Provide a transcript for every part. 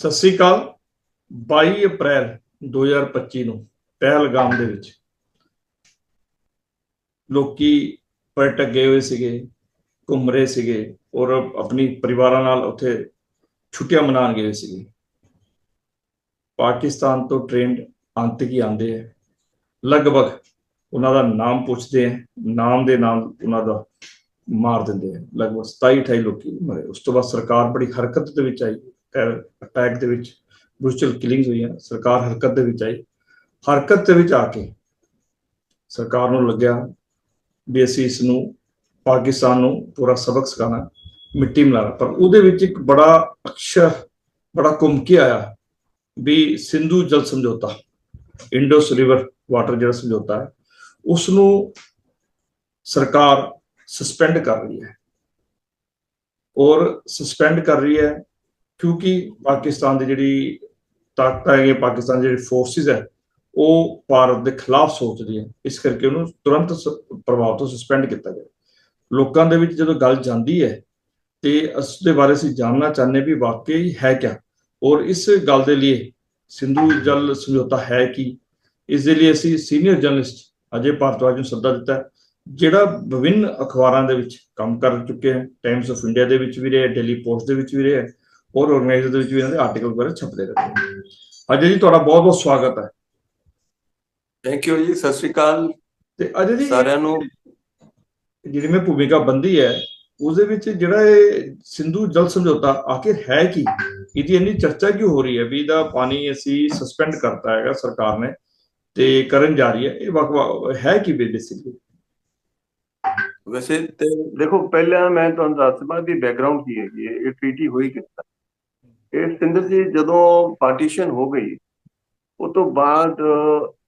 ਸਤਿ ਸ੍ਰੀ ਅਕਾਲ। 22 ਅਪ੍ਰੈਲ 2025 ਨੂੰ ਪਹਿਲਗਾਮ ਦੇ ਵਿੱਚ ਲੋਕੀ ਪਰਟਕ ਗਏ ਹੋਏ ਸੀਗੇ, ਘੁੰਮ ਰਹੇ ਸੀਗੇ ਔਰ ਆਪਣੀ ਪਰਿਵਾਰਾਂ ਨਾਲ ਉੱਥੇ ਛੁੱਟੀਆਂ ਮਨਾਉਣ ਗਏ ਸੀਗੇ। ਪਾਕਿਸਤਾਨ ਤੋਂ ਟ੍ਰੇਨਡ ਆਤੰਕੀ ਆਂਦੇ ਹੈ ਲਗਭਗ ਉਹਨਾਂ ਦਾ ਨਾਮ ਪੁੱਛਦੇ ਹੈ ਨਾਮ ਦੇ ਨਾਲ ਉਹਨਾਂ ਦਾ ਮਾਰ ਦਿੰਦੇ ਹੈ ਲਗਭਗ 27 28 ਲੋਕੀ ਮਰੇ। ਉਸ ਤੋਂ ਬਾਅਦ ਸਰਕਾਰ ਬੜੀ ਹਰਕਤ ਦੇ ਵਿੱਚ ਆਈ। ਅਟੈਕ ਦੇ ਵਿੱਚ ਬ੍ਰੂਚਲ ਕਿਲਿੰਗਸ ਹੋਈਆਂ, ਸਰਕਾਰ ਹਰਕਤ ਦੇ ਵਿੱਚ ਆਈ। ਹਰਕਤ ਦੇ ਵਿੱਚ ਆ ਕੇ ਸਰਕਾਰ ਨੂੰ ਲੱਗਿਆ ਵੀ ਅਸੀਂ ਇਸ ਨੂੰ ਪਾਕਿਸਤਾਨ ਨੂੰ ਪੂਰਾ ਸਬਕ ਸਿਖਾਉਣਾ, ਮਿੱਟੀ ਮਿਲਾਣਾ ਪਰ ਉਹਦੇ ਵਿੱਚ ਇੱਕ ਬੜਾ ਅਕਸ਼ਰ, ਬੜਾ ਘੁੰਮ ਕੇ ਆਇਆ ਵੀ ਸਿੰਧੂ ਜਲ ਸਮਝੌਤਾ ਇੰਡਸ ਰਿਵਰ ਵਾਟਰ ਜਿਹੜਾ ਸਮਝੌਤਾ ਹੈ ਉਸ ਨੂੰ ਸਰਕਾਰ ਸਸਪੈਂਡ ਕਰ ਰਹੀ ਹੈ। ਔਰ ਸਸਪੈਂਡ ਕਰ ਰਹੀ ਹੈ ਕਿਉਂਕਿ ਪਾਕਿਸਤਾਨ ਦੀ ਜਿਹੜੀ ਤਾਕਤ ਹੈ ਪਾਕਿਸਤਾਨ ਦੀ ਜਿਹੜੀ ਫੋਰਸਿਸ ਹੈ, ਉਹ ਭਾਰਤ ਦੇ ਖਿਲਾਫ ਸੋਚਦੀ ਹੈ। ਇਸ ਕਰਕੇ ਉਹਨੂੰ ਤੁਰੰਤ ਪ੍ਰਭਾਵ ਤੋਂ ਸਸਪੈਂਡ ਕੀਤਾ ਗਿਆ। ਲੋਕਾਂ ਦੇ ਵਿੱਚ ਜਦੋਂ ਗੱਲ ਜਾਂਦੀ ਹੈ, ਤੇ ਉਸ ਦੇ ਬਾਰੇ ਅਸੀਂ ਜਾਣਨਾ ਚਾਹੁੰਦੇ ਵੀ ਵਾਕਈ ਹੈ ਕਿਆ। ਔਰ ਇਸ ਗੱਲ ਦੇ ਲਈ ਸਿੰਧੂ ਜਲ ਸਮਝੌਤਾ ਹੈ ਕੀ? ਇਸ ਦੇ ਲਈ ਅਸੀਂ ਸੀਨੀਅਰ ਜਰਨਲਿਸਟ ਅਜੇ ਭਾਰਤਵਾਜ ਨੂੰ ਸੱਦਾ ਦਿੱਤਾ ਜਿਹੜਾ ਵਿਭਿੰਨ ਅਖਬਾਰਾਂ ਦੇ ਵਿੱਚ ਕੰਮ ਕਰ ਚੁੱਕੇ ਹੈ ਟਾਈਮਸ ਆਫ ਇੰਡੀਆ ਦੇ ਵਿੱਚ ਵੀ ਰਿਹਾ ਡੇਲੀ ਪੋਸਟ ਦੇ ਵਿੱਚ ਵੀ ਰਿਹਾ ਔਰ ਆਰਗੇਨਾਈਜ਼ਰ ਦੇ ਵਿੱਚ ਵੀ ਇਹਨਾਂ ਦੇ ਆਰਟੀਕਲ ਵਗੈਰਾ ਛਪਦੇ ਰਹਿੰਦੇ ਅਜੇ ਜੀ ਤੁਹਾਡਾ ਬਹੁਤ ਬਹੁਤ ਸਵਾਗਤ ਹੈ। ਥੈਂਕ ਯੂ ਜੀ ਸਤਿ ਸ਼੍ਰੀ ਅਕਾਲ। ਤੇ ਅਜੇ ਜੀ ਸਾਰਿਆਂ ਨੂੰ ਜਿਹੜੀ ਮੈਂ ਭੂਮਿਕਾ ਬੰਦੀ ਹੈ ਉਸ ਦੇ ਵਿੱਚ ਜਿਹੜਾ ਇਹ ਸਿੰਧੂ ਜਲ ਸਮਝੌਤਾ ਆਖਿਰ ਹੈ ਕੀ? ਇਹਦੀ ਇੰਨੀ ਚਰਚਾ ਕਿਉਂ ਹੋ ਰਹੀ ਹੈ ਵੀ ਇਹਦਾ ਪਾਣੀ ਅਸੀਂ ਸਸਪੈਂਡ ਕਰਤਾ ਹੈਗਾ ਸਰਕਾਰ ਨੇ ਤੇ ਕਰਨ ਜਾ ਰਹੀ ਹੈ? ਇਹ ਵਕ ਹੈ ਕੀ ਬੇਸਿਕਲੀ ਵੈਸੇ ਤੇ ਦੇਖੋ ਪਹਿਲਾਂ ਮੈਂ ਤੁਹਾਨੂੰ ਦੱਸ ਦਵਾਂ ਦੀ ਬੈਕਗ੍ਰਾਉਂਡ ਕੀ ਹੈਗੀ ਹੈ ਇਹ ਟ੍ਰੀਟੀ ਹੋਈ ਕਿੱਦਾਂ? ਇਹ ਸਿੰਦਰ ਜੀ, ਜਦੋਂ ਪਾਰਟੀਸ਼ਨ ਹੋ ਗਈ, ਉਹ ਤੋਂ ਬਾਅਦ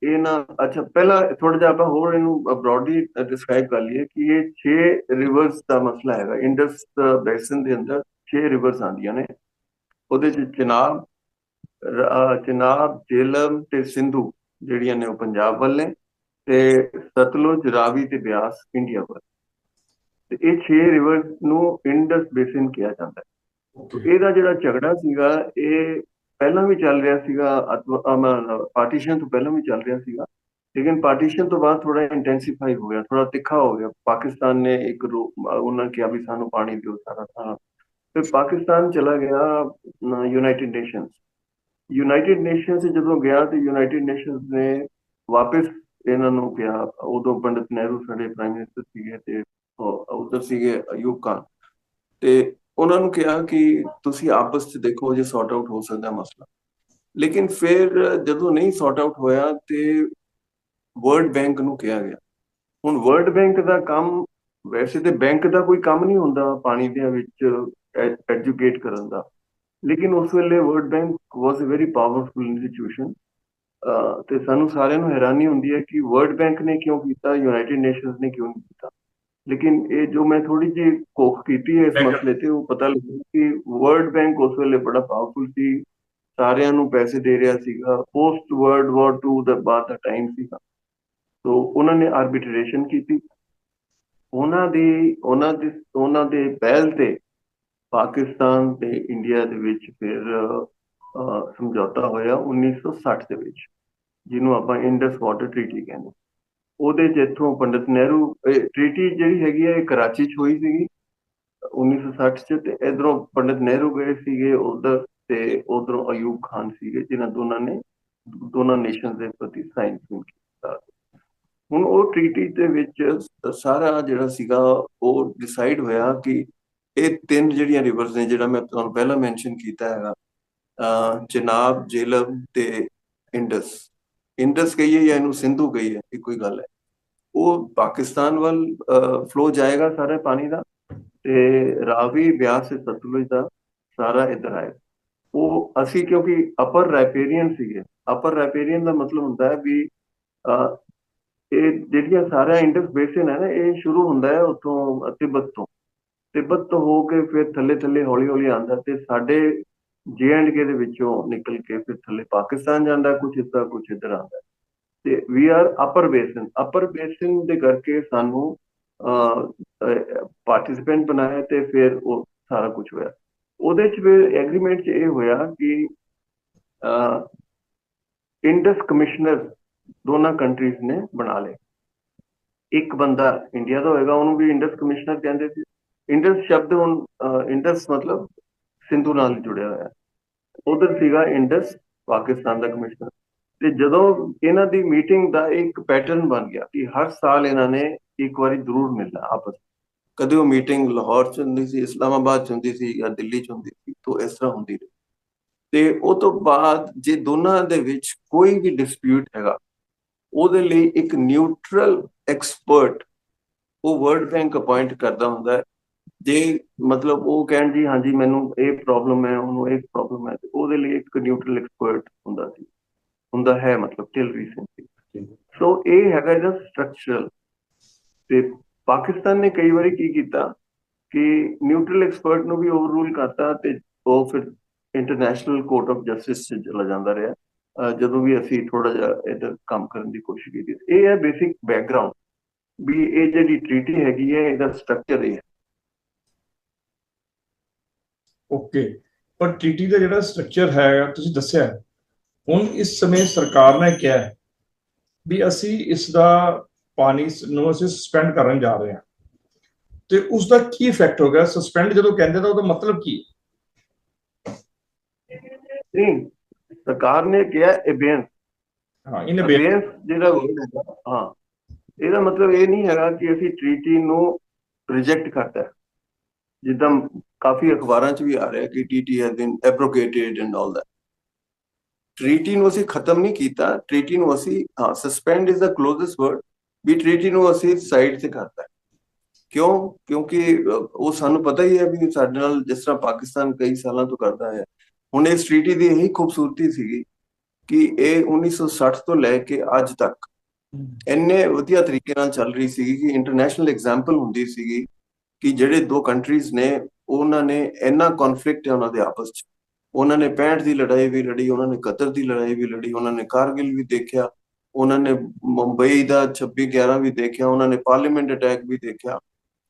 ਇਹ ਨਾ, ਅੱਛਾ, ਪਹਿਲਾਂ ਥੋੜਾ ਜਿਹਾ ਆਪਾਂ ਹੋਰ ਇਹਨੂੰ ਬ੍ਰੌਡਲੀ ਡਿਸਕ੍ਰਾਈਬ ਕਰ ਲਈਏ ਕਿ ਇਹ 6 ਰਿਵਰਸ ਦਾ ਮਸਲਾ ਹੈਗਾ। ਇੰਡਸ ਬੇਸਿਨ ਦੇ ਅੰਦਰ 6 ਰਿਵਰਸ ਆਉਂਦੀਆਂ ਨੇ। ਉਹਦੇ ਚ ਚਨਾਬ ਚਨਾਬ ਜੇਲਮ ਤੇ ਸਿੰਧੂ ਜਿਹੜੀਆਂ ਨੇ ਉਹ ਪੰਜਾਬ ਵੱਲ ਨੇ ਤੇ ਸਤਲੁਜ, ਰਾਵੀ ਤੇ ਬਿਆਸ ਇੰਡੀਆ ਵੱਲ। ਤੇ ਇਹ 6 ਰਿਵਰਸ ਨੂੰ ਇੰਡਸ ਬੇਸਿਨ ਕਿਹਾ ਜਾਂਦਾ ਹੈ। ਇਹਦਾ ਜਿਹੜਾ ਝਗੜਾ ਸੀਗਾ, ਇਹ ਪਹਿਲਾਂ ਵੀ ਚੱਲ ਰਿਹਾ ਸੀਗਾ ਪਾਰਟੀਸ਼ਨ ਤੋਂ ਪਹਿਲਾਂ ਵੀ ਚੱਲ ਰਿਹਾ ਸੀਗਾ, ਲੇਕਿਨ ਪਾਰਟੀਸ਼ਨ ਤੋਂ ਬਾਅਦ ਥੋੜਾ ਇੰਟੈਂਸੀਫਾਈ ਹੋ ਗਿਆ ਥੋੜਾ ਤਿੱਖਾ ਹੋ ਗਿਆ। ਪਾਕਿਸਤਾਨ ਨੇ ਇੱਕ ਉਹਨਾਂ ਕਿਹਾ ਵੀ ਸਾਨੂੰ ਪਾਣੀ ਦਿਓ ਸਾਰਾ ਸਾਰਾ ਫਿਰ ਪਾਕਿਸਤਾਨ ਚਲਾ ਗਿਆ ਯੂਨਾਈਟਿਡ ਨੇਸ਼ਨਸ ਯੂਨਾਈਟਿਡ ਨੇਸ਼ਨਸ ਜਦੋਂ ਗਿਆ ਤੇ ਯੂਨਾਈਟਿਡ ਨੇਸ਼ਨਸ ਨੇ ਵਾਪਸ ਇਹਨਾਂ ਨੂੰ ਕਿਹਾ, ਉਦੋਂ ਪੰਡਿਤ ਨਹਿਰੂ ਸਾਡੇ ਪ੍ਰਾਈਮ ਮਿਨਿਸਟਰ ਸੀਗੇ ਤੇ ਉਧਰ ਸੀਗੇ ਅਯੂਬ ਖਾਨ ਤੇ ਉਹਨਾਂ ਨੂੰ ਕਿਹਾ ਕਿ ਤੁਸੀਂ ਆਪਸ ਵਿੱਚ ਦੇਖੋ ਜੇ ਸੌਰਟ ਆਊਟ ਹੋ ਸਕਦਾ ਮਸਲਾ। ਲੇਕਿਨ ਫਿਰ ਜਦੋਂ ਨਹੀਂ ਸੌਰਟ ਆਊਟ ਹੋਇਆ ਤੇ ਵਰਲਡ ਬੈਂਕ ਨੂੰ ਕਿਹਾ ਗਿਆ। ਹੁਣ ਵਰਲਡ ਬੈਂਕ ਦਾ ਕੰਮ ਵੈਸੇ ਤੇ ਬੈਂਕ ਦਾ ਕੋਈ ਕੰਮ ਨਹੀਂ ਹੁੰਦਾ ਪਾਣੀ ਦੇ ਵਿੱਚ ਐਜੂਕੇਟ ਕਰਨ ਦਾ। ਲੇਕਿਨ ਉਸ ਵੇਲੇ world bank was a very powerful institution ਤੇ ਸਾਨੂੰ ਸਾਰਿਆਂ ਨੂੰ ਹੈਰਾਨੀ ਹੁੰਦੀ ਹੈ ਕਿ ਵਰਲਡ ਬੈਂਕ ਨੇ ਕਿਉਂ ਕੀਤਾ ਯੂਨਾਈਟਿਡ ਨੇਸ਼ਨਸ ਨੇ ਕਿਉਂ ਨਹੀਂ ਕੀਤਾ। ਲੇਕਿਨ ਇਹ ਜੋ ਮੈਂ ਥੋੜੀ ਜਿਹੀ ਕੋਖ ਕੀਤੀ ਹੈ ਇਸ ਮਸਲੇ ਤੇ ਉਹ ਪਤਾ ਲੱਗਿਆ ਕਿ ਵਰਲਡ ਬੈਂਕ ਉਸ ਵੇਲੇ ਬੜਾ ਪਾਵਰਫੁਲ ਸੀ ਸਾਰਿਆਂ ਨੂੰ ਪੈਸੇ ਦੇ ਰਿਹਾ ਸੀਗਾ ਪੋਸਟ ਵਰਲਡ ਵਾਰ 2 ਦਾ ਬਾਅਦ ਦਾ ਟਾਈਮ ਸੀਗਾ। ਸੋ ਉਹਨਾਂ ਨੇ ਆਰਬਿਟ੍ਰੇਸ਼ਨ ਕੀਤੀ। ਉਹਨਾਂ ਦੀ ਉਹਨਾਂ ਦੇ ਉਹਨਾਂ ਦੇ ਪਹਿਲ ਤੇ ਪਾਕਿਸਤਾਨ ਤੇ ਇੰਡੀਆ ਦੇ ਵਿੱਚ ਫਿਰ ਸਮਝੌਤਾ ਹੋਇਆ 1960 ਦੇ ਵਿੱਚ ਜਿਹਨੂੰ ਆਪਾਂ ਇੰਡਸ ਵਾਟਰ ਟ੍ਰੀਟੀ ਕਹਿੰਦੇ ਉਹਦੇ ਚ ਇੱਥੋਂ ਪੰਡਿਤ ਨਹਿਰੂ ਟ੍ਰੀਟੀ ਜਿਹੜੀ ਹੈਗੀ ਹੈ ਕਰਾਚੀ ਚ ਹੋਈ ਸੀਗੀ 1960 ਚ, ਤੇ ਇਧਰੋਂ ਪੰਡਿਤ ਨਹਿਰੂ ਗਏ ਸੀਗੇ ਉਧਰ, ਤੇ ਉਧਰੋਂ ਅਯੂਬ ਖਾਨ ਸੀਗੇ, ਜਿਨ੍ਹਾਂ ਦੋਨਾਂ ਨੇ, ਦੋਨਾਂ ਨੇਸ਼ਨਸ ਦੇ ਪ੍ਰਤੀ ਸਾਈਨ ਕੀਤਾ। ਹੁਣ ਉਹ ਟ੍ਰੀਟੀ ਦੇ ਵਿੱਚ ਸਾਰਾ ਜਿਹੜਾ ਸੀਗਾ, ਉਹ ਡਿਸਾਈਡ ਹੋਇਆ ਕਿ ਇਹ ਤਿੰਨ ਜਿਹੜੀਆਂ ਰਿਵਰਸ ਨੇ, ਜਿਹੜਾ ਮੈਂ ਤੁਹਾਨੂੰ ਪਹਿਲਾਂ ਮੈਂਸ਼ਨ ਕੀਤਾ ਹੈਗਾ ਚਨਾਬ, ਜੇਲਮ ਤੇ ਇੰਡਸ। ਇੰਡਸ ਕਹੀਏ ਜਾਂ ਇਹਨੂੰ ਸਿੰਧੂ ਕਹੀਏ, ਇਹ ਕੋਈ ਗੱਲ ਹੈ। ਉਹ ਪਾਕਿਸਤਾਨ ਵੱਲ ਫਲੋ ਜਾਏਗਾ ਸਾਰੇ ਪਾਣੀ ਦਾ ਤੇ ਰਾਵੀ ਬਿਆਸ ਤੇ ਸਤਲੁਜ ਦਾ ਸਾਰਾ ਇਧਰ ਆਏ ਉਹ ਅਸੀਂ ਕਿਉਂਕਿ ਅਪਰ ਰੈਪੇਰੀਅਨ ਸੀਗੇ। ਅਪਰ ਰੈਪੇਰੀਅਨ ਦਾ ਮਤਲਬ ਹੁੰਦਾ ਹੈ ਵੀ ਇਹ ਜਿਹੜੀਆਂ ਸਾਰਾ ਇੰਡਸ ਬੇਸਿਨ ਹੈ ਨਾ, ਇਹ ਸ਼ੁਰੂ ਹੁੰਦਾ ਹੈ ਉੱਥੋਂ ਤਿੱਬਤ ਤੋਂ। ਤਿੱਬਤ ਤੋਂ ਹੋ ਕੇ ਫਿਰ ਥੱਲੇ ਥੱਲੇ ਹੌਲੀ ਹੌਲੀ ਆਉਂਦਾ ਤੇ ਸਾਡੇ ਜੇ ਐਂਡ ਕੇ ਦੇ ਵਿੱਚੋਂ ਨਿਕਲ ਕੇ ਫਿਰ ਥੱਲੇ ਪਾਕਿਸਤਾਨ ਜਾਂਦਾ ਕੁਝ ਹਿੱਸਾ ਕੁਝ ਇੱਧਰ ਆਉਂਦਾ। ਤੇ we are upper basin upper basin ਦੇ ਕਰਕੇ ਸਾਨੂੰ ਪਾਰਟਿਸਿਪੈਂਟ ਬਣਾਇਆ ਤੇ ਫਿਰ ਉਹ ਸਾਰਾ ਕੁਝ ਹੋਇਆ। ਉਹਦੇ ਚ ਫਿਰ ਐਗਰੀਮੈਂਟ ਚ ਇਹ ਹੋਇਆ ਕਿ ਇੰਡਸ ਕਮਿਸ਼ਨਰ ਦੋਨਾਂ ਕੰਟਰੀਜ਼ ਨੇ ਬਣਾ ਲਏ। ਇੱਕ ਬੰਦਾ ਇੰਡੀਆ ਦਾ ਹੋਏਗਾ, ਉਹਨੂੰ ਵੀ ਇੰਡਸ ਕਮਿਸ਼ਨਰ ਕਹਿੰਦੇ ਸੀ। ਇੰਡਸ ਸ਼ਬਦ ਹੁਣ ਇੰਡਸ ਮਤਲਬ ਸਿੰਧੂ ਨਾਲ ਜੁੜਿਆ ਹੋਇਆ। ਉਧਰ ਸੀਗਾ ਇੰਡਸ ਪਾਕਿਸਤਾਨ ਦਾ ਕਮਿਸ਼ਨਰ ਤੇ ਜਦੋਂ ਇਹਨਾਂ ਦੀ ਮੀਟਿੰਗ ਦਾ ਇੱਕ ਪੈਟਰਨ ਬਣ ਗਿਆ ਕਿ ਹਰ ਸਾਲ ਇਹਨਾਂ ਨੇ ਇੱਕ ਵਾਰੀ ਜ਼ਰੂਰ ਮਿਲਣਾ ਆਪਸ ਕਦੇ ਉਹ ਮੀਟਿੰਗ ਲਾਹੌਰ ਚ ਹੁੰਦੀ ਸੀ, ਇਸਲਾਮਾਬਾਦ ਚ ਹੁੰਦੀ ਸੀ ਜਾਂ ਦਿੱਲੀ ਚ ਹੁੰਦੀ ਸੀ, ਤੋਂ ਇਸ ਤਰ੍ਹਾਂ ਹੁੰਦੀ ਰਹੀ। ਤੇ ਉਹ ਤੋਂ ਬਾਅਦ ਜੇ ਦੋਨਾਂ ਦੇ ਵਿੱਚ ਕੋਈ ਵੀ ਡਿਸਪਿਊਟ ਹੈਗਾ, ਉਹਦੇ ਲਈ ਇੱਕ ਨਿਊਟਰਲ ਐਕਸਪਰਟ ਉਹ ਵਰਲਡ ਬੈਂਕ ਅਪਾਇੰਟ ਕਰਦਾ ਹੁੰਦਾ ਹੈ। ਜੇ ਮਤਲਬ ਉਹ ਕਹਿਣ ਜੀ, ਹਾਂਜੀ, ਮੈਨੂੰ ਇਹ ਪ੍ਰੋਬਲਮ ਹੈ, ਉਹਨੂੰ ਇਹ ਪ੍ਰੋਬਲਮ ਹੈ ਉਹਦੇ ਲਈ ਇੱਕ ਨਿਊਟਰਲ ਐਕਸਪਰਟ ਹੁੰਦਾ ਸੀ। ਹੁੰਦਾ ਹੈ ਮਤਲਬ ਟਿਲ ਰੀਸੈਂਟਲੀ ਸੋ ਇਹ ਹੈਗਾ ਇਹਦਾ ਸਟਰਕਚਰਲ ਤੇ ਪਾਕਿਸਤਾਨ ਨੇ ਕਈ ਵਾਰੀ ਕੀ ਕੀਤਾ ਕਿ ਨਿਊਟਰਲ ਐਕਸਪਰਟ ਨੂੰ ਵੀ ਓਵਰਰੂਲ ਕਰਤਾ ਤੇ ਉਹ ਫਿਰ ਇੰਟਰਨੈਸ਼ਨਲ ਕੋਰਟ ਆਫ ਜਸਟਿਸ 'ਚ ਚਲਾ ਜਾਂਦਾ ਰਿਹਾ। ਜਦੋਂ ਵੀ ਅਸੀਂ ਥੋੜਾ ਜਿਹਾ ਇਹਦਾ ਕੰਮ ਕਰਨ ਦੀ ਕੋਸ਼ਿਸ਼ ਕੀਤੀ। ਇਹ ਹੈ ਬੇਸਿਕ ਬੈਕਗ੍ਰਾਉਂਡ ਵੀ ਇਹ ਜਿਹੜੀ ਟ੍ਰੀਟੀ ਹੈਗੀ ਹੈ ਇਹਦਾ ਸਟਰਕਚਰ ਇਹ ਹੈ। ਓਕੇ ਪਰ ਟੀਟੀ ਦਾ ਜਿਹੜਾ ਸਟਰਕਚਰ ਹੈ ਤੁਸੀਂ ਦੱਸਿਆ ਹੁਣ ਇਸ ਸਮੇਂ ਸਰਕਾਰ ਨੇ ਕਿਹਾ ਵੀ ਅਸੀਂ ਇਸ ਦਾ ਪਾਣੀ ਨੂੰ ਅਸੀਂ ਸਸਪੈਂਡ ਕਰਨ ਜਾ ਰਹੇ ਹਾਂ। ਤੇ ਉਸ ਦਾ ਕੀ ਇਫੈਕਟ ਹੋਗਾ ਸਸਪੈਂਡ ਜਦੋਂ ਕਹਿੰਦੇ ਤਾਂ ਉਹਦਾ ਮਤਲਬ ਕੀ ਹੈ? ਨਹੀਂ ਸਰਕਾਰ ਨੇ ਕਿਹਾ ਅਬੇਂਸ ਹਾਂ ਅਬੇਂਸ ਜਿਹੜਾ ਹਾਂ। ਇਹਦਾ ਮਤਲਬ ਇਹ ਨਹੀਂ ਹੈਗਾ ਕਿ ਅਸੀਂ ਟ੍ਰੀਟੀ ਨੂੰ ਰਿਜੈਕਟ ਕਰਤਾ ਹੈ। ਜਿੱਦਾਂ ਕਾਫੀ ਅਖਬਾਰਾਂ 'ਚ ਵੀ ਆ ਰਿਹਾ ਕਿ TT has been abrogated and all that treaty ਨੂੰ ਅਸੀਂ ਖਤਮ ਨਹੀਂ ਕੀਤਾ ਟ੍ਰੀਟੀ ਨੂੰ ਅਸੀਂ ਹਾਂ suspend is the closest word we treaty ਨੂੰ ਅਸੀਂ ਸਾਈਡ ਤੇ ਕਰਤਾ ਕਿਉਂ ਕਿਉਂਕਿ ਉਹ ਸਾਨੂੰ ਪਤਾ ਹੀ ਹੈ ਵੀ ਸਾਡੇ ਨਾਲ ਜਿਸ ਤਰ੍ਹਾਂ ਪਾਕਿਸਤਾਨ ਕਈ ਸਾਲਾਂ ਤੋਂ ਕਰਦਾ ਹੈ ਹੁਣ ਇਸ ਟ੍ਰੀਟੀ ਦੀ ਇਹੀ ਖੂਬਸੂਰਤੀ ਸੀਗੀ ਕਿ ਇਹ 1960 ਤੋਂ ਲੈ ਕੇ ਅੱਜ ਤੱਕ ਇੰਨੇ ਵਧੀਆ ਤਰੀਕੇ ਨਾਲ ਚੱਲ ਰਹੀ ਸੀਗੀ ਕਿ ਇੰਟਰਨੈਸ਼ਨਲ ਐਗਜ਼ਾਮਪਲ ਹੁੰਦੀ ਸੀਗੀ ਕਿ ਜਿਹੜੇ ਦੋ ਕੰਟਰੀਜ਼ ਨੇ ਉਹਨਾਂ ਨੇ ਇੰਨਾ ਕਨਫਲਿਕਟ ਹੈ ਉਹਨਾਂ ਦੇ ਆਪਸ 'ਚ ਉਹਨਾਂ ਨੇ 65 ਦੀ ਲੜਾਈ ਵੀ ਲੜੀ, ਉਹਨਾਂ ਨੇ ਕਤਰ ਦੀ ਲੜਾਈ ਵੀ ਲੜੀ, ਉਹਨਾਂ ਨੇ ਕਾਰਗਿਲ ਵੀ ਦੇਖਿਆ, ਉਹਨਾਂ ਨੇ ਮੁੰਬਈ ਦਾ 26 11 ਵੀ ਦੇਖਿਆ, ਉਹਨਾਂ ਨੇ ਪਾਰਲੀਮੈਂਟ ਅਟੈਕ ਵੀ ਦੇਖਿਆ,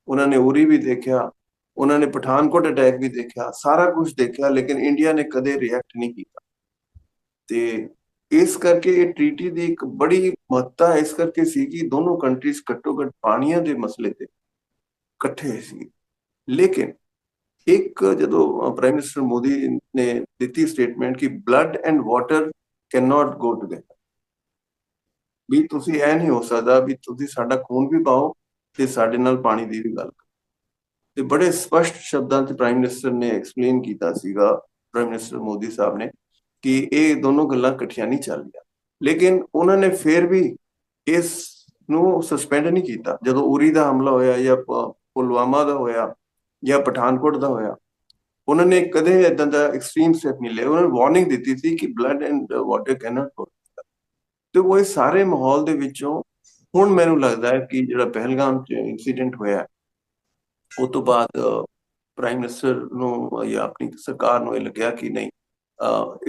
ਉਹਨਾਂ ਨੇ ਉਰੀ ਵੀ ਦੇਖਿਆ, ਉਹਨਾਂ ਨੇ ਪਠਾਨਕੋਟ ਅਟੈਕ ਵੀ ਦੇਖਿਆ, ਸਾਰਾ ਕੁਝ ਦੇਖਿਆ, ਲੇਕਿਨ ਇੰਡੀਆ ਨੇ ਕਦੇ ਰਿਐਕਟ ਨਹੀਂ ਕੀਤਾ। ਤੇ ਇਸ ਕਰਕੇ ਇਹ ਟ੍ਰੀਟੀ ਦੀ ਇੱਕ ਬੜੀ ਮਹੱਤਤਾ ਇਸ ਕਰਕੇ ਸੀ ਕਿ ਦੋਨੋਂ ਕੰਟਰੀਜ਼ ਘੱਟੋ ਘੱਟ ਪਾਣੀਆਂ ਦੇ ਮਸਲੇ ਤੇ ਇਕੱਠੇ ਸੀ। ਲੇਕਿਨ ਇੱਕ ਜਦੋਂ ਪ੍ਰਾਈਮ ਮਿਨਿਸਟਰ ਮੋਦੀ ਨੇ ਦਿੱਤੀ ਸਟੇਟਮੈਂਟ ਕਿ blood and water can not go together ਵੀ ਤੁਸੀਂ ਐ ਨਹੀਂ ਹੋ ਸਕਦਾ ਵੀ ਤੁਸੀਂ ਸਾਡਾ ਖੂਨ ਵੀ ਪਾਓ ਤੇ ਸਾਡੇ ਨਾਲ ਪਾਣੀ ਦੀ ਵੀ ਗੱਲ ਤੇ ਬੜੇ ਸਪਸ਼ਟ ਸ਼ਬਦਾਂ 'ਚ ਪ੍ਰਾਈਮ ਮਿਨਿਸਟਰ ਨੇ ਐਕਸਪਲੇਨ ਕੀਤਾ ਸੀਗਾ ਪ੍ਰਾਈਮ ਮਿਨਿਸਟਰ ਮੋਦੀ ਸਾਹਿਬ ਨੇ, ਕਿ ਇਹ ਦੋਨੋਂ ਗੱਲਾਂ ਇਕੱਠੀਆਂ ਨਹੀਂ ਚੱਲਦੀਆਂ ਲੇਕਿਨ ਉਹਨਾਂ ਨੇ ਫਿਰ ਵੀ ਇਸ ਨੂੰ ਸਸਪੈਂਡ ਨਹੀਂ ਕੀਤਾ। ਜਦੋਂ ਉਰੀ ਦਾ ਹਮਲਾ ਹੋਇਆ ਜਾਂ ਪੁਲਵਾਮਾ ਦਾ ਹੋਇਆ ਜਾਂ ਪਠਾਨਕੋਟ ਦਾ ਹੋਇਆ, ਉਹਨਾਂ ਨੇ ਕਦੇ ਇਦਾਂ ਦਾ ਐਕਸਟ੍ਰੀਮ ਸਟੈਪ ਨਹੀਂ ਲਿਆ। ਉਹਨਾਂ ਨੇ ਵਾਰਨਿੰਗ ਦਿੱਤੀ ਸੀ ਕਿ blood and water can't go ਤੇ ਉਹ ਸਾਰੇ ਮਾਹੌਲ ਦੇ ਵਿੱਚੋਂ ਹੁਣ ਮੈਨੂੰ ਲੱਗਦਾ ਹੈ ਕਿ ਜਿਹੜਾ ਪਹਿਲਗਾਮ ਚ ਇਨਸੀਡੈਂਟ ਹੋਇਆ, ਉਹ ਤੋਂ ਬਾਅਦ ਪ੍ਰਾਈਮ ਮਿਨਿਸਟਰ ਨੂੰ ਜਾਂ ਆਪਣੀ ਸਰਕਾਰ ਨੂੰ ਇਹ ਲੱਗਿਆ ਕਿ ਨਹੀਂ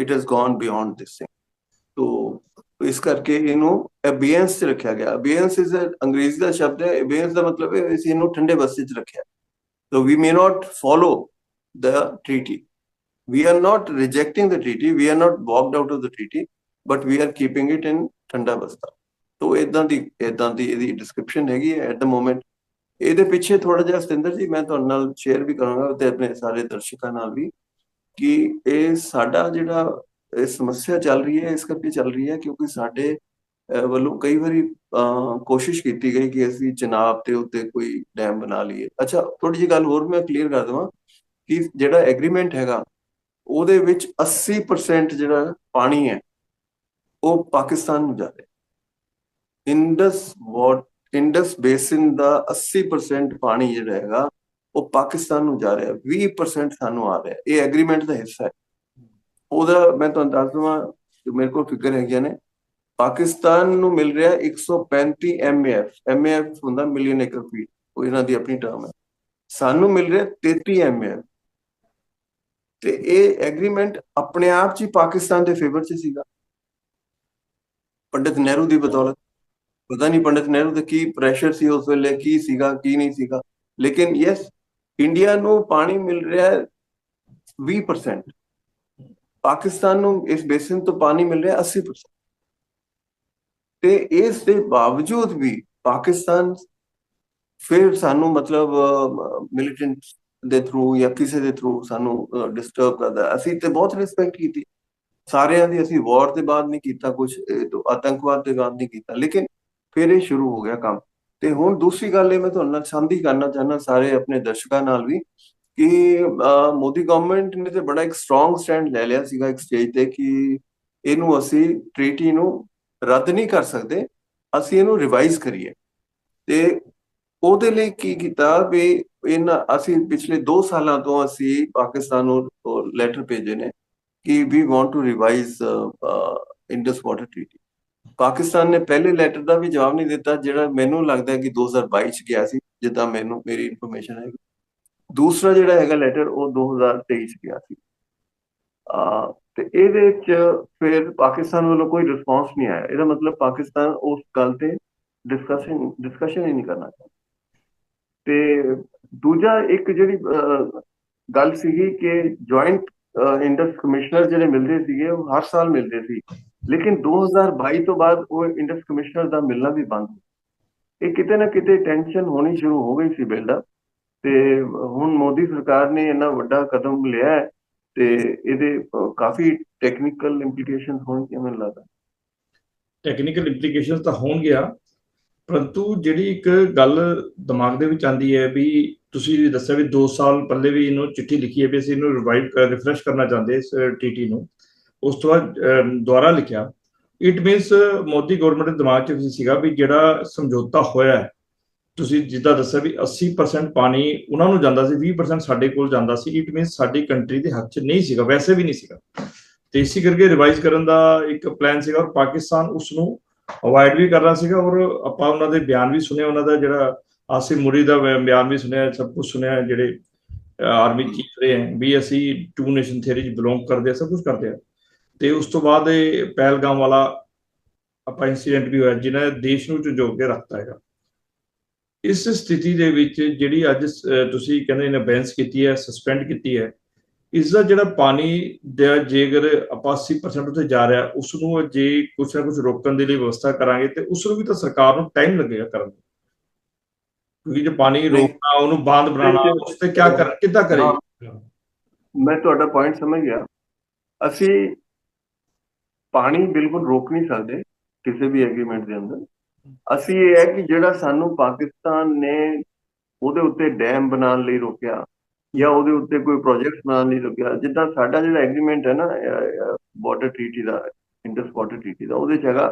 it has gone beyond this thing ਤੋ ਇਸ ਕਰਕੇ ਇਹਨੂੰ ਅਬੀਐਂਸ ਚ ਰੱਖਿਆ ਗਿਆ। ਅਬੀਐਂਸ ਇਜ਼ ਅੰਗਰੇਜ਼ੀ ਦਾ ਸ਼ਬਦ ਹੈ। ਅਬੀਐਂਸ ਦਾ ਮਤਲਬ ਹੈ ਅਸੀਂ ਇਹਨੂੰ ਠੰਡੇ ਬਸਤੇ ਚ ਰੱਖਿਆ। So we may not follow the treaty. We are not rejecting the treaty. We are not walked out of the treaty, but we are keeping it in ਠੰਡਾ ਬਸਤਾ ਤੋ ਇਦਾਂ ਦੀ ਇਦਾਂ ਦੀ ਇਹਦੀ ਡਿਸਕ੍ਰਿਪਸ਼ਨ ਹੈਗੀ ਹੈ ਐਟ ਦ ਮੋਮੈਂਟ ਇਹਦੇ ਪਿੱਛੇ ਥੋੜਾ ਜਿਹਾ ਸਤਿੰਦਰ ਜੀ ਮੈਂ ਤੁਹਾਡੇ ਨਾਲ ਸ਼ੇਅਰ ਵੀ ਕਰਾਂਗਾ ਤੇ ਆਪਣੇ ਸਾਰੇ ਦਰਸ਼ਕਾਂ ਨਾਲ ਵੀ ਕਿ ਇਹ ਸਾਡਾ ਜਿਹੜਾ ਇਹ ਸਮੱਸਿਆ ਚੱਲ ਰਹੀ ਹੈ ਇਸ ਕਰਕੇ ਚੱਲ ਰਹੀ ਹੈ ਕਿਉਂਕਿ ਸਾਡੇ ਵੱਲੋਂ ਕਈ ਵਾਰੀ ਅਹ, ਕੋਸ਼ਿਸ਼ ਕੀਤੀ ਗਈ ਕਿ ਅਸੀਂ ਚਨਾਬ ਤੇ ਉੱਤੇ ਕੋਈ ਡੈਮ ਬਣਾ ਲਈਏ। ਅੱਛਾ ਥੋੜੀ ਜਿਹੀ ਗੱਲ ਹੋਰ ਮੈਂ ਕਲੀਅਰ ਕਰ ਦਵਾਂ ਕਿ ਜਿਹੜਾ ਐਗਰੀਮੈਂਟ ਹੈਗਾ ਉਹਦੇ ਵਿੱਚ 80% ਜਿਹੜਾ ਪਾਣੀ ਹੈ ਉਹ ਪਾਕਿਸਤਾਨ ਨੂੰ ਜਾ ਰਿਹਾ ਇੰਡਸ ਵਾਟ ਇੰਡਸ ਬੇਸਿਨ ਦਾ 80% ਪਾਣੀ ਜਿਹੜਾ ਹੈਗਾ ਉਹ ਪਾਕਿਸਤਾਨ ਨੂੰ ਜਾ ਰਿਹਾ 20% ਸਾਨੂੰ ਆ ਰਿਹਾ ਇਹ ਐਗਰੀਮੈਂਟ ਦਾ ਹਿੱਸਾ ਹੈ। ਉਹਦਾ ਮੈਂ ਤੁਹਾਨੂੰ ਦੱਸ ਦਵਾਂ ਕਿ ਮੇਰੇ ਕੋਲ ਫਿਗਰ ਹੈਗੀਆਂ ਨੇ ਪਾਕਿਸਤਾਨ ਨੂੰ ਮਿਲ ਰਿਹਾ 135 ਐਮਏਐਫ ਐਮਏਐਫ ਹੁੰਦਾ ਮਿਲੀਅਨ ਏਕੜ ਫੀਟ ਉਹ ਇਹਨਾਂ ਦੀ ਆਪਣੀ ਟਰਮ ਹੈ। ਸਾਨੂੰ ਮਿਲ ਰਿਹਾ 33 ਐਮਏਐਫ ਤੇ ਇਹ ਐਗਰੀਮੈਂਟ ਆਪਣੇ ਆਪ 'ਚ ਹੀ ਪਾਕਿਸਤਾਨ ਦੇ ਫੇਵਰ 'ਚ ਸੀਗਾ। ਪੰਡਿਤ ਨਹਿਰੂ ਦੀ ਬਦੌਲਤ। ਪਤਾ ਨਹੀਂ ਪੰਡਿਤ ਨਹਿਰੂ ਦਾ ਕੀ ਪ੍ਰੈਸ਼ਰ ਸੀ ਉਸ ਵੇਲੇ, ਕੀ ਸੀਗਾ, ਕੀ ਨਹੀਂ ਸੀਗਾ। ਲੇਕਿਨ ਯੈਸ ਇੰਡੀਆ ਨੂੰ ਪਾਣੀ ਮਿਲ ਰਿਹਾ ਹੈ 20% ਪਾਕਿਸਤਾਨ ਨੂੰ ਇਸ ਬੇਸਿਨ ਤੋਂ ਪਾਣੀ ਮਿਲ ਰਿਹਾ 80% ਤੇ ਇਸ ਦੇ ਬਾਵਜੂਦ ਵੀ ਪਾਕਿਸਤਾਨ ਫਿਰ ਸਾਨੂੰ ਮਤਲਬ ਮਿਲੀਟੈਂਟ ਦੇ ਥਰੂ ਜਾਂ ਕਿਸੇ ਦੇ ਥਰੂ ਸਾਨੂੰ ਡਿਸਟਰਬ ਕਰਦਾ ਅਸੀਂ ਤੇ ਬਹੁਤ ਰਿਸਪੈਕਟ ਕੀਤੀ। ਸਾਰਿਆਂ ਦੀ ਅਸੀਂ ਵਾਰ ਦੇ ਬਾਅਦ ਨਹੀਂ ਕੀਤਾ ਕੁਝ ਆਤੰਕਵਾਦ ਦੇ ਬਾਅਦ ਨਹੀਂ ਕੀਤਾ। ਲੇਕਿਨ ਫਿਰ ਇਹ ਸ਼ੁਰੂ ਹੋ ਗਿਆ ਕੰਮ। ਤੇ ਹੁਣ ਦੂਸਰੀ ਗੱਲ ਇਹ ਮੈਂ ਤੁਹਾਨੂੰ ਨਾਲ ਸਾਂਝੀ ਕਰਨਾ ਚਾਹੁੰਦਾ ਸਾਰੇ ਆਪਣੇ ਦਰਸ਼ਕਾਂ ਨਾਲ ਵੀ ਕਿ ਮੋਦੀ ਗਵਰਨਮੈਂਟ ਨੇ ਤੇ ਬੜਾ ਇੱਕ ਸਟਰੋਂਗ ਸਟੈਂਡ ਲੈ ਲਿਆ ਸੀਗਾ ਇੱਕ ਸਟੇਜ ਤੇ ਕਿ ਇਹਨੂੰ ਅਸੀਂ ਟ੍ਰੀਟੀ ਨੂੰ ਰੱਦ ਨਹੀਂ ਕਰ ਸਕਦੇ, ਅਸੀਂ ਇਹਨੂੰ ਰਿਵਾਈਜ਼ ਕਰੀਏ। ਤੇ ਉਹਦੇ ਲਈ ਕੀ ਕੀਤਾ ਵੀ ਇਹਨਾਂ, ਅਸੀਂ ਪਿਛਲੇ 2 ਸਾਲਾਂ ਤੋਂ ਅਸੀਂ ਪਾਕਿਸਤਾਨ ਨੂੰ ਲੈਟਰ ਭੇਜੇ ਨੇ ਕਿ we want to revise Indus water treaty Pakistan ਨੇ ਪਹਿਲੇ ਲੈਟਰ ਦਾ ਵੀ ਜਵਾਬ ਨਹੀਂ ਦਿੱਤਾ, ਜਿਹੜਾ ਮੈਨੂੰ ਲੱਗਦਾ ਹੈ ਕਿ 2022 ਚ ਗਿਆ ਸੀ, ਜਿੱਦਾਂ ਮੈਨੂੰ, ਮੇਰੀ ਇਨਫੋਰਮੇਸ਼ਨ ਹੈ। ਦੂਸਰਾ ਜਿਹੜਾ ਹੈਗਾ ਲੈਟਰ ਉਹ 2023 ਚ ਗਿਆ ਸੀ। ਆ ਤੇ ਇਹਦੇ ਵਿੱਚ ਫਿਰ ਪਾਕਿਸਤਾਨ ਵੱਲੋਂ ਕੋਈ ਰਿਸਪੌਂਸ ਨਹੀਂ ਆਇਆ। ਇਹਦਾ ਮਤਲਬ ਪਾਕਿਸਤਾਨ ਉਸ ਗੱਲ ਤੇ ਡਿਸਕਸ਼ਨ ਡਿਸਕਸ਼ਨ ਹੀ ਨਹੀਂ ਕਰਨਾ ਚਾਹੁੰਦਾ। ਤੇ ਦੂਜਾ ਇੱਕ ਜਿਹੜੀ ਗੱਲ ਸੀਗੀ ਕਿ ਜੁਆਇੰਟ ਇੰਡਸ ਕਮਿਸ਼ਨਰ ਜਿਹੜੇ ਮਿਲਦੇ ਸੀਗੇ, ਉਹ ਹਰ ਸਾਲ ਮਿਲਦੇ ਸੀ। ਲੇਕਿਨ 2022 ਤੋਂ ਬਾਅਦ ਉਹ ਇੰਡਸ ਕਮਿਸ਼ਨਰ ਦਾ ਮਿਲਣਾ ਵੀ ਬੰਦ ਇਹ ਕਿਤੇ ਨਾ ਕਿਤੇ ਟੈਨਸ਼ਨ ਹੋਣੀ ਸ਼ੁਰੂ ਹੋ ਗਈ ਸੀ ਬਿਲਡਅਪ। ਤੇ ਹੁਣ ਮੋਦੀ ਸਰਕਾਰ ਨੇ ਇੰਨਾ ਵੱਡਾ ਕਦਮ ਲਿਆ ਹੈ ਤੇ ਇਹਦੇ ਕਾਫੀ ਟੈਕਨੀਕਲ ਇੰਪਲੀਕੇਸ਼ਨਸ ਹੋਣਗੀਆਂ ਮੈਨੂੰ ਲੱਗਦਾ। ਟੈਕਨੀਕਲ ਇੰਪਲੀਕੇਸ਼ਨਸ ਤਾਂ ਹੋਣਗੀਆਂ ਪਰੰਤੂ ਜਿਹੜੀ ਇੱਕ ਗੱਲ ਦਿਮਾਗ ਦੇ ਵਿੱਚ ਆਂਦੀ ਹੈ ਵੀ ਤੁਸੀਂ ਵੀ ਦੱਸਿਆ ਵੀ 2 ਸਾਲ ਪਹਿਲੇ ਵੀ ਇਹਨੂੰ ਚਿੱਠੀ ਲਿਖੀ ਹੈ ਵੀ ਅਸੀਂ ਇਹਨੂੰ ਰਿਵਾਈਵ ਕਰ ਰਿਫਰੈਸ਼ ਕਰਨਾ ਚਾਹੁੰਦੇ ਇਸ ਟੀਟੀ ਨੂੰ। ਉਸ ਤੋਂ ਬਾਅਦ ਅਮ, ਦੁਬਾਰਾ ਲਿਖਿਆ। ਇਟ ਮੀਨਸ ਮੋਦੀ ਗਵਰਨਮੈਂਟ ਦੇ ਦਿਮਾਗ 'ਚ ਵੀ ਸੀਗਾ ਵੀ ਜਿਹੜਾ ਸਮਝੌਤਾ ਹੋਇਆ ਹੈ ਤੁਸੀਂ ਜਿੱਦਾਂ ਦੱਸਿਆ ਵੀ 80% ਪਾਣੀ ਉਹਨਾਂ ਨੂੰ ਜਾਂਦਾ ਸੀ 20% ਸਾਡੇ ਕੋਲ ਜਾਂਦਾ ਸੀ। ਇਟ ਮੀਨਸ ਸਾਡੀ ਕੰਟਰੀ ਦੇ ਹੱਕ 'ਚ ਨਹੀਂ ਸੀਗਾ, ਵੈਸੇ ਵੀ ਨਹੀਂ ਸੀਗਾ। ਤੇ ਇਸੇ ਕਰਕੇ ਰਿਵਾਈਜ਼ ਕਰਨ ਦਾ ਇੱਕ ਪਲਾਨ ਸੀਗਾ ਔਰ ਪਾਕਿਸਤਾਨ ਉਸ ਨੂੰ ਅਵਾਇਡ ਵੀ ਕਰ ਰਿਹਾ ਸੀਗਾ ਔਰ ਆਪਾਂ ਉਹਨਾਂ ਦੇ ਬਿਆਨ ਵੀ ਸੁਣਿਆ, ਉਹਨਾਂ ਦਾ ਜਿਹੜਾ ਆਸਿਮ ਮੁਰੀ ਦਾ ਬਿਆਨ ਵੀ ਸੁਣਿਆ, ਸਭ ਕੁਝ ਸੁਣਿਆ, ਜਿਹੜੇ ਆਰਮੀ ਚੀਫ ਰਹੇ ਹੈ ਵੀ ਅਸੀਂ ਟੂ ਨੇਸ਼ਨ ਥਿਅਰੀ ਚ ਬਿਲੋਂਗ ਕਰਦੇ ਆ, ਸਭ ਕੁਝ ਕਰਦੇ ਆ। ਤੇ ਉਸ ਤੋਂ ਬਾਅਦ ਇਹ ਪਹਿਲਗਾਮ ਵਾਲਾ ਆਪਾਂ ਇਨਸੀਡੈਂਟ ਵੀ ਹੋਇਆ, ਜਿਨ੍ਹਾਂ ਨੇ ਦੇਸ਼ ਨੂੰ ਝੰਜੋ ਕੇ ਰੱਖਤਾ ਹੈਗਾ। ਇਸ ਸਥਿਤੀ ਦੇ ਵਿੱਚ ਜਿਹੜੀ ਅੱਜ ਤੁਸੀਂ ਕਹਿੰਦੇ ਨੇ ਬੈਂਸ ਕੀਤੀ ਹੈ ਸਸਪੈਂਡ ਕੀਤੀ ਹੈ ਇਸ ਦਾ ਜਿਹੜਾ ਪਾਣੀ ਦਾ ਜੇਕਰ ਆਪਾਂ 80% ਉੱਤੇ ਜਾ ਰਿਹਾ ਉਸ ਨੂੰ ਜੇ ਕੁਛ ਨਾ ਕੁਛ ਰੋਕਣ ਦੇ ਲਈ ਵਿਵਸਥਾ ਕਰਾਂਗੇ ਤੇ ਉਸ ਨੂੰ ਵੀ ਤਾਂ ਸਰਕਾਰ ਨੂੰ ਟਾਈਮ ਲੱਗੇਗਾ ਕਰਨ ਨੂੰ ਕਿਉਂਕਿ ਜੇ ਪਾਣੀ। ਰੋਕਣਾ ਉਹਨੂੰ ਬਾਂਧ ਬਣਾਉਣਾ ਉਸ ਤੇ ਕਿਆ ਕਰ ਕਿੱਦਾਂ ਕਰੇਗੀ ਮੈਂ ਤੁਹਾਡਾ ਪੁਆਇੰਟ ਸਮਝ ਗਿਆ। ਅਸੀਂ ਪਾਣੀ ਬਿਲਕੁਲ ਰੋਕ ਨਹੀਂ ਸਕਦੇ ਕਿਸੇ ਵੀ ਐਗਰੀਮੈਂਟ ਦੇ ਅੰਦਰ। ਅਸੀਂ ਇਹ ਹੈ ਕਿ ਜਿਹੜਾ ਸਾਨੂੰ ਪਾਕਿਸਤਾਨ ਨੇ ਉਹਦੇ ਉੱਤੇ ਡੈਮ ਬਣਾਉਣ ਲਈ ਰੋਕਿਆ ਜਾਂ ਉਹਦੇ ਉੱਤੇ ਕੋਈ ਪ੍ਰੋਜੈਕਟ ਬਣਾਉਣ ਲਈ ਰੋਕਿਆ, ਜਿੱਦਾਂ ਸਾਡਾ ਜਿਹੜਾ ਐਗਰੀਮੈਂਟ ਹੈ ਨਾ ਵਾਟਰ ਟ੍ਰੀਟੀ ਦਾ ਇੰਡਸ ਵਾਟਰ ਟ੍ਰੀਟੀ ਦਾ, ਉਹਦੇ ਚ ਹੈਗਾ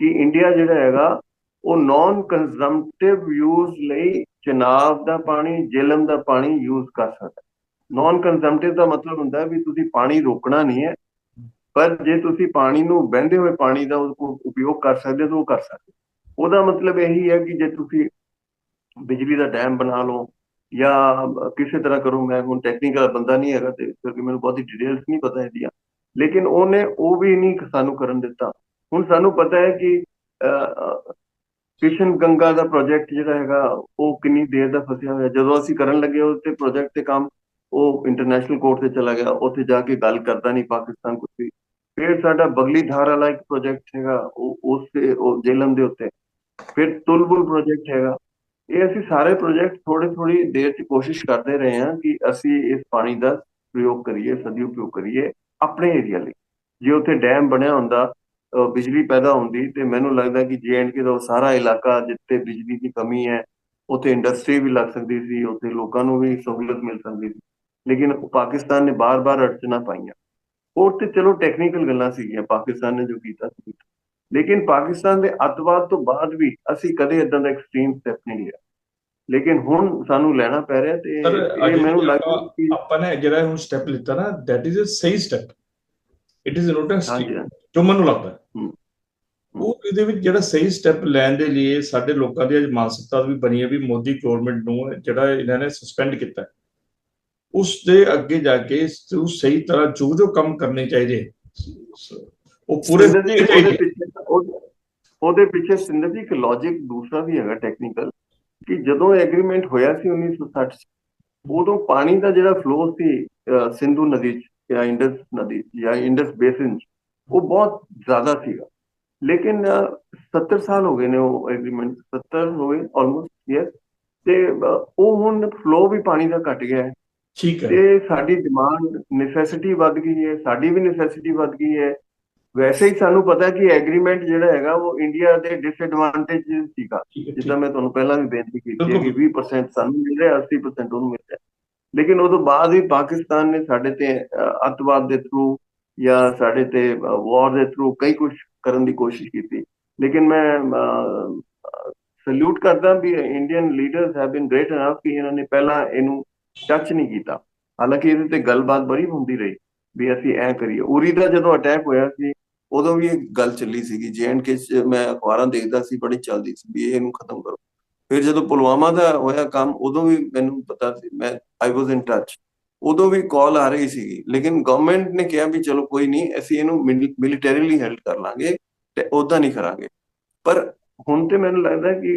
ਕਿ ਇੰਡੀਆ ਜਿਹੜਾ ਹੈਗਾ, ਉਹ ਨਾਨ ਕੰਜ਼ੰਪਟਿਵ ਯੂਜ਼ ਲਈ ਚਨਾਬ ਦਾ ਪਾਣੀ ਜੇਲਮ ਦਾ ਪਾਣੀ ਯੂਜ਼ ਕਰ ਸਕਦਾ। ਨਾਨ ਕੰਜ਼ੰਪਟਿਵ ਦਾ ਮਤਲਬ ਹੁੰਦਾ ਵੀ ਤੁਸੀਂ ਪਾਣੀ ਰੋਕਣਾ ਨਹੀਂ ਹੈ, ਪਰ ਜੇ ਤੁਸੀਂ ਪਾਣੀ ਨੂੰ ਵਹਿੰਦੇ ਹੋਏ ਪਾਣੀ ਦਾ ਉਪਯੋਗ ਕਰ ਸਕਦੇ ਹੋ ਤਾਂ ਉਹ ਕਰ ਸਕਦੇ ਉਹਦਾ ਮਤਲਬ ਇਹੀ ਹੈ ਕਿ ਜੇ ਤੁਸੀਂ ਬਿਜਲੀ ਦਾ ਡੈਮ ਬਣਾ ਲਓ ਜਾਂ ਕਿਸੇ ਤਰ੍ਹਾਂ ਕਰੋ, ਮੈਂ ਹੁਣ ਟੈਕਨੀਕਲ ਬੰਦਾ ਨਹੀਂ ਹੈਗਾ ਤੇ ਕਿਉਂਕਿ ਮੈਨੂੰ ਬਹੁਤੀ ਡਿਟੇਲਸ ਨਹੀਂ ਪਤਾ ਇਹਦੀਆਂ, ਲੇਕਿਨ ਉਹਨੇ ਉਹ ਵੀ ਨਹੀਂ ਸਾਨੂੰ ਕਰਨ ਦਿੱਤਾ। ਹੁਣ ਸਾਨੂੰ ਪਤਾ ਹੈ ਕਿ ਕਿਸ਼ਨ ਗੰਗਾ ਦਾ ਪ੍ਰੋਜੈਕਟ ਜਿਹੜਾ ਹੈਗਾ, ਉਹ ਕਿੰਨੀ ਦੇਰ ਦਾ ਫਸਿਆ ਹੋਇਆ। ਜਦੋਂ ਅਸੀਂ ਕਰਨ ਲੱਗੇ ਉਸ ਤੇ ਪ੍ਰੋਜੈਕਟ ਤੇ ਕੰਮ, ਉਹ ਇੰਟਰਨੈਸ਼ਨਲ ਕੋਰਟ ਤੇ ਚਲਾ ਗਿਆ। ਉੱਥੇ ਜਾ ਕੇ ਗੱਲ ਕਰਦਾ ਨਹੀਂ ਪਾਕਿਸਤਾਨ ਕੁਝ ਵੀ। ਫਿਰ ਸਾਡਾ ਬਗਲੀ ਧਾਰ ਵਾਲਾ ਇੱਕ ਪ੍ਰੋਜੈਕਟ ਹੈਗਾ, ਉਹ, ਉਸ ਤੇ ਜੇਲਮ ਦੇ ਉੱਤੇ। ਫਿਰ ਤੁਲਬੁਲ ਪ੍ਰੋਜੈਕਟ ਹੈਗਾ। ਇਹ ਅਸੀਂ ਸਾਰੇ ਪ੍ਰੋਜੈਕਟ ਥੋੜੀ ਥੋੜੀ ਦੇਰ ਚ ਕੋਸ਼ਿਸ਼ ਕਰਦੇ ਰਹੇ ਹਾਂ ਕਿ ਅਸੀਂ ਇਸ ਪਾਣੀ ਦਾ ਪ੍ਰਯੋਗ ਕਰੀਏ ਸਦੀ ਕਰੀਏ ਆਪਣੇ ਏਰੀਆ ਲਈ। ਜੇ ਉੱਥੇ ਡੈਮ ਬਣਿਆ ਹੁੰਦਾ ਬਿਜਲੀ ਪੈਦਾ ਹੁੰਦੀ ਤੇ ਮੈਨੂੰ ਲੱਗਦਾ ਕਿ ਕੇ ਦਾ ਉਹ ਸਾਰਾ ਇਲਾਕਾ ਜਿੱਥੇ ਬਿਜਲੀ ਦੀ ਕਮੀ ਹੈ, ਉੱਥੇ ਇੰਡਸਟਰੀ ਵੀ ਲੱਗ ਸਕਦੀ ਸੀ, ਉੱਥੇ ਲੋਕਾਂ ਨੂੰ ਵੀ ਸਹੂਲਤ ਮਿਲ ਸਕਦੀ ਸੀ। ਲੇਕਿਨ ਪਾਕਿਸਤਾਨ ਨੇ ਬਾਰ-ਬਾਰ ਅੜਚਣਾ ਪਾਈਆਂ। ਉਹ ਤੇ ਚਲੋ ਟੈਕਨੀਕਲ ਗੱਲਾਂ ਸੀਗੀਆਂ, ਪਾਕਿਸਤਾਨ ਨੇ ਜੋ ਕੀਤਾ ਸੀ। ਕੀਤਾ। ਲੇਕਿਨ ਪਾਕਿਸਤਾਨ ਦੇ ਅੱਤਵਾਦ ਤੋਂ ਬਾਅਦ ਵੀ ਅਸੀਂ ਕਦੇ ਇਦਾਂ ਦਾ ਐਕਸਟ੍ਰੀਮ ਸਟੈਪ ਨਹੀਂ ਲਿਆ। ਲੇਕਿਨ ਹੁਣ ਸਾਨੂੰ ਲੈਣਾ ਪੈ ਰਿਹਾ ਤੇ ਇਹ ਮੈਨੂੰ ਲੱਗਦਾ ਕਿ ਆਪਾਂ ਨੇ ਜਿਹੜਾ ਹੁਣ ਸਟੈਪ ਲਿੱਤਾ ਨਾ ਦੈਟ ਇਜ਼ ਅ ਸਹੀ step it is not a ਹਾਂਜੀ ਜੋ ਮੈਨੂੰ ਲੱਗਦਾ। ਉਹ ਇਹਦੇ ਵਿੱਚ ਜਿਹੜਾ ਸਹੀ ਸਟੈਪ ਲੈਣ ਦੇ ਲਈ ਸਾਡੇ ਲੋਕਾਂ ਦੀ ਅੱਜ ਮਾਨਸਿਕਤਾ ਵੀ ਬਣੀ ਹੈ ਵੀ ਮੋਦੀ ਗਵਰਨਮੈਂਟ ਨੂੰ ਜਿਹੜਾ ਇਹਨਾਂ ਨੇ ਸਸਪੈਂਡ ਕੀਤਾ। ਉਸ ਦੇ ਅੱਗੇ ਜਾ ਕੇ ਸਹੀ ਤਰ੍ਹਾਂ ਜੋ ਜੋ ਕੰਮ ਕਰਨੇ ਚਾਹੀਦੇ ਉਹ ਪੂਰੇ ਹੋਣੇ ਉਹਦੇ। ਪਿੱਛੇ ਸਿੰਦਰ ਜੀ ਇੱਕ ਲੌਜੀਕ ਦੂਸਰਾ ਵੀ ਹੈਗਾ ਟੈਕਨੀਕਲ ਕਿ ਜਦੋਂ ਐਗਰੀਮੈਂਟ ਹੋਇਆ ਸੀ 1960 ਚ ਉਦੋਂ ਪਾਣੀ ਦਾ ਜਿਹੜਾ ਫਲੋ ਸੀ ਸਿੰਧੂ ਨਦੀ ਚ ਜਾਂ ਇੰਡਸ ਨਦੀ ਜਾਂ ਇੰਡਸ ਬੇਸਿਨ 'ਚ ਉਹ ਬਹੁਤ ਜ਼ਿਆਦਾ ਸੀਗਾ। ਲੇਕਿਨ ਅ, 70 ਸਾਲ ਹੋ ਗਏ ਨੇ ਉਹ ਐਗਰੀਮੈਂਟ 70 ਹੋ ਗਏ ਆਲਮੋਸਟ ਯੈਸ ਤੇ ਉਹ ਹੁਣ ਫਲੋ ਵੀ ਪਾਣੀ ਦਾ ਘਟ ਗਿਆ ਹੈ। ਠੀਕ ਹੈ। ਤੇ ਸਾਡੀ ਡਿਮਾਂਡ ਨੈਸੈਸਿਟੀ ਵੱਧ ਗਈ ਹੈ ਸਾਡੀ ਵੀ ਨੈਸੈਸਿਟੀ ਵੱਧ ਗਈ ਹੈ। ਵੈਸੇ ਹੀ ਸਾਨੂੰ ਪਤਾ ਕਿ ਐਗਰੀਮੈਂਟ ਜਿਹੜਾ ਹੈਗਾ ਉਹ ਇੰਡੀਆ ਦੇ ਡਿਸਐਡਵਾਂਟੇਜ ਸੀਗਾ ਜਿੱਦਾਂ ਮੈਂ ਤੁਹਾਨੂੰ ਪਹਿਲਾਂ ਵੀ ਬੇਨਤੀ ਕੀਤੀ ਹੈ ਕਿ ਬਿਲਕੁਲ। 20% ਸਾਨੂੰ ਮਿਲ ਰਿਹਾ 80% ਉਹਨੂੰ ਮਿਲ ਰਿਹਾ। ਲੇਕਿਨ ਉਹ ਤੋਂ ਬਾਅਦ ਵੀ ਪਾਕਿਸਤਾਨ ਨੇ ਸਾਡੇ ਤੇ ਅੱਤਵਾਦ ਦੇ ਥਰੂ ਜਾਂ ਸਾਡੇ ਤੇ ਵਾਰ ਦੇ ਥਰੂ ਕਈ ਕੁਝ ਕਰਨ ਦੀ ਕੋਸ਼ਿਸ਼ ਕੀਤੀ। ਲੇਕਿਨ ਮੈਂ ਸਲੂਟ ਕਰਦਾ we Indian leaders have been great enough ਕਿ ਇਹਨਾਂ ਨੇ ਪਹਿਲਾਂ ਇਹਨੂੰ ਟੱਚ ਨਹੀਂ ਕੀਤਾ। ਹਾਲਾਂਕਿ ਇਹਦੇ ਤੇ ਗੱਲਬਾਤ ਬੜੀ ਹੁੰਦੀ ਰਹੀ ਵੀ ਅਸੀਂ ਐ ਕਰੀਏ। ਉਰੀ ਦਾ ਜਦੋਂ ਅਟੈਕ ਹੋਇਆ ਸੀ ਉਦੋਂ ਵੀ ਇਹ ਗੱਲ ਚੱਲੀ ਸੀਗੀ ਜੇਐਨਕੇ ਚ ਮੈਂ ਅਖਬਾਰਾਂ ਦੇਖਦਾ ਸੀ, ਬੜੀ ਚੱਲਦੀ ਸੀ ਵੀ ਇਹਨੂੰ ਖਤਮ ਕਰੋ। ਫਿਰ ਜਦੋਂ ਪੁਲਵਾਮਾ ਦਾ ਹੋਇਆ ਕੰਮ, ਉਦੋਂ ਵੀ ਮੈਨੂੰ ਪਤਾ ਸੀ, ਮੈਂ ਆਈ ਵਾਸ ਇਨ ਟੱਚ ਉਦੋਂ ਵੀ ਕਾਲ ਆ ਰਹੀ ਸੀਗੀ, ਲੇਕਿਨ ਗਵਰਨਮੈਂਟ ਨੇ ਕਿਹਾ ਵੀ ਚਲੋ ਕੋਈ ਨਹੀਂ, ਅਸੀਂ ਇਹਨੂੰ ਮਿਲੀਟਰੀਲੀ ਹੈਲਪ ਕਰ ਲਾਂਗੇ ਤੇ ਉਦਾਂ ਨਹੀਂ ਕਰਾਂਗੇ। ਪਰ ਹੁਣ ਤੇ ਮੈਨੂੰ ਲੱਗਦਾ ਕਿ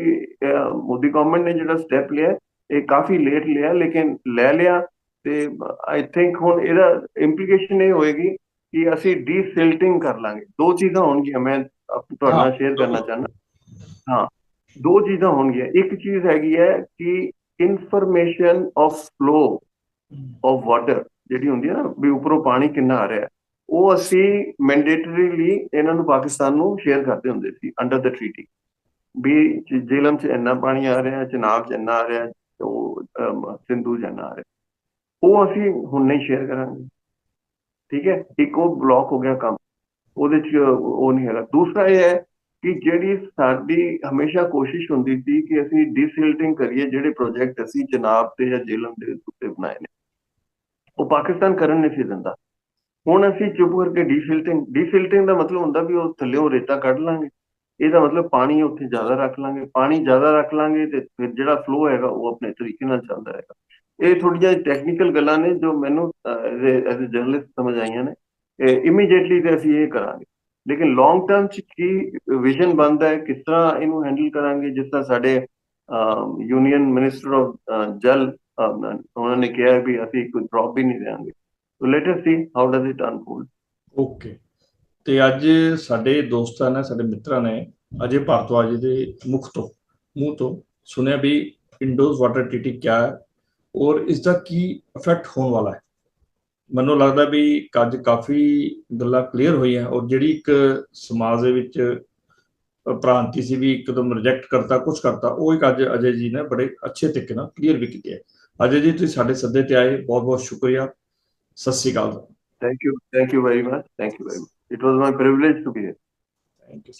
ਮੋਦੀ ਗਵਰਨਮੈਂਟ ਨੇ ਜਿਹੜਾ ਸਟੈਪ ਲਿਆ, ਇਹ ਕਾਫੀ ਲੇਟ ਲਿਆ, ਲੇਕਿਨ ਲੈ ਲਿਆ ਤੇ ਆਈ ਥਿੰਕ ਹੁਣ ਇਹਦਾ ਇੰਪਲੀਕੇਸ਼ਨ ਇਹ ਹੋਏਗੀ ਕਿ ਅਸੀਂ ਡੀਸਿਲਟਿੰਗ ਕਰ ਲਾਂਗੇ। ਦੋ ਚੀਜ਼ਾਂ ਹੋਣਗੀਆਂ ਮੈਂ ਤੁਹਾਡੇ ਨਾਲ ਸ਼ੇਅਰ ਕਰਨਾ। ਚਾਹੁੰਦਾ। ਹਾਂ ਦੋ ਚੀਜ਼ਾਂ ਹੋਣਗੀਆਂ। ਇੱਕ ਚੀਜ਼ ਹੈਗੀ ਹੈ ਕਿ information of flow of water ਜਿਹੜੀ ਹੁੰਦੀ ਹੈ ਨਾ ਵੀ ਉੱਪਰੋਂ ਪਾਣੀ ਕਿੰਨਾ ਆ ਰਿਹਾ ਉਹ ਅਸੀਂ ਮੈਂਡੇਟਰੀਲੀ ਇਹਨਾਂ ਨੂੰ ਪਾਕਿਸਤਾਨ ਨੂੰ ਸ਼ੇਅਰ ਕਰਦੇ ਹੁੰਦੇ ਸੀ ਅੰਡਰ ਦ ਟ੍ਰੀਟੀ ਵੀ ਜੇਲਮ 'ਚ ਇੰਨਾ ਪਾਣੀ ਆ ਰਿਹਾ ਚਨਾਬ 'ਚ ਇੰਨਾ ਆ ਰਿਹਾ ਉਹ ਸਿੰਧੂ ਇੰਨਾ ਆ ਰਿਹਾ ਉਹ ਅਸੀਂ ਹੁਣ ਨਹੀਂ ਸ਼ੇਅਰ ਕਰਾਂਗੇ। ਠੀਕ ਹੈ, ਇੱਕ ਉਹ ਬਲੌਕ ਹੋ ਗਿਆ ਕੰਮ, ਉਹਦੇ 'ਚ ਉਹ ਨਹੀਂ ਹੈਗਾ। ਦੂਸਰਾ ਇਹ ਹੈ ਕਿ ਜਿਹੜੀ ਸਾਡੀ ਹਮੇਸ਼ਾ ਕੋਸ਼ਿਸ਼ ਹੁੰਦੀ ਸੀ ਕਿ ਅਸੀਂ ਡੀਸਿਲਟਿੰਗ ਕਰੀਏ ਜਿਹੜੇ ਪ੍ਰੋਜੈਕਟ ਅਸੀਂ ਜਨਾਬ ਤੇ ਜਾਂ ਜੇਲਮ ਦੇ ਉੱਤੇ ਬਣਾਏ ਨੇ, ਉਹ ਪਾਕਿਸਤਾਨ ਕਰਨ ਨਹੀਂ ਸੀ ਦਿੰਦਾ। ਹੁਣ ਅਸੀਂ ਚੁੱਪ ਕਰਕੇ ਡੀਫਿਲਟਿੰਗ ਡੀਸਿਲਟਿੰਗ ਦਾ ਮਤਲਬ ਹੁੰਦਾ ਵੀ ਉਹ ਥੱਲੇੋਂ ਰੇਤਾ ਕੱਢ ਲਾਂਗੇ, ਇਹਦਾ ਮਤਲਬ ਪਾਣੀ ਉੱਥੇ ਜ਼ਿਆਦਾ ਰੱਖ ਲਾਂਗੇ, ਪਾਣੀ ਜ਼ਿਆਦਾ ਰੱਖ ਲਾਂਗੇ ਤੇ ਫਿਰ ਜਿਹੜਾ ਫਲੋ ਹੈਗਾ ਉਹ ਆਪਣੇ ਤਰੀਕੇ ਨਾਲ ਚੱਲਦਾ ਰਹੇਗਾ ਇਹ ਥੋੜੀਆਂ ਟੈਕਨੀਕਲ ਗੱਲਾਂ ਨੇ ਜੋ ਮੈਨੂੰ ਐਜ਼ ਅ ਜਰਨਲਿਸਟ ਸਮਝ ਆਈਆਂ ਨੇ। ਇਮੀਡੀਏਟਲੀ ਤੇ ਅਸੀਂ ਇਹ ਕਰਾਂਗੇ। ਲੇਕਿਨ ਲੌਂਗ ਟਰਮ ਚ ਕੀ ਵਿਜ਼ਨ ਬਣਦਾ ਹੈ, ਕਿਸ ਤਰ੍ਹਾਂ ਇਹਨੂੰ ਹੈਂਡਲ ਕਰਾਂਗੇ, ਜਿਸ ਤਰ੍ਹਾਂ ਸਾਡੇ ਯੂਨੀਅਨ ਮਿਨਿਸਟਰ ਆਫ ਜਲ ਉਹਨਾਂ ਨੇ ਕਿਹਾ ਵੀ ਅਸੀਂ ਕੋਈ ਡ੍ਰੌਪ ਵੀ ਨਹੀਂ ਦੇਵਾਂਗੇ so let us see how does it unfold okay ਤੇ ਅੱਜ ਸਾਡੇ ਦੋਸਤਾਂ ਨੇ, ਸਾਡੇ ਮਿੱਤਰਾਂ ਨੇ ਅਜੇ ਭਾਰਤਵਾਜ ਦੇ ਮੁਖ ਤੋਂ, ਮੂੰਹ ਤੋਂ ਸੁਣਿਆ ਵੀ ਇੰਡੋਜ਼ ਵਾਟਰ ਟ੍ਰੀਟੀ ਕਿਆ ਹੈ? ਔਰ ਇਸ ਦਾ ਕੀ ਇਫੈਕਟ ਹੋਣ ਵਾਲਾ ਹੈ ਮੈਨੂੰ ਲੱਗਦਾ ਵੀ ਅੱਜ ਕਾਫੀ ਗੱਲਾਂ ਕਲੀਅਰ ਹੋਈਆਂ ਔਰ ਜਿਹੜੀ ਇੱਕ ਸਮਾਜ ਦੇ ਵਿੱਚ ਭ੍ਰਾਂਤੀ ਸੀ ਵੀ ਇੱਕਦਮ ਰਿਜੈਕਟ ਕਰਤਾ ਕੁਝ ਕਰਤਾ ਉਹ ਇੱਕ ਅੱਜ ਅਜੇ ਜੀ ਨੇ ਬੜੇ ਅੱਛੇ ਤਰੀਕੇ ਨਾਲ ਕਲੀਅਰ ਵੀ ਕੀਤੀ ਹੈ ਅਜੇ ਜੀ ਤੁਸੀਂ ਸਾਡੇ ਸੱਦੇ ਤੇ ਆਏ ਬਹੁਤ ਬਹੁਤ ਸ਼ੁਕਰੀਆ ਸਤਿ ਸ਼੍ਰੀ ਅਕਾਲ Thank you. Thank you very much. Thank you very much. It was my privilege to be here. Thank you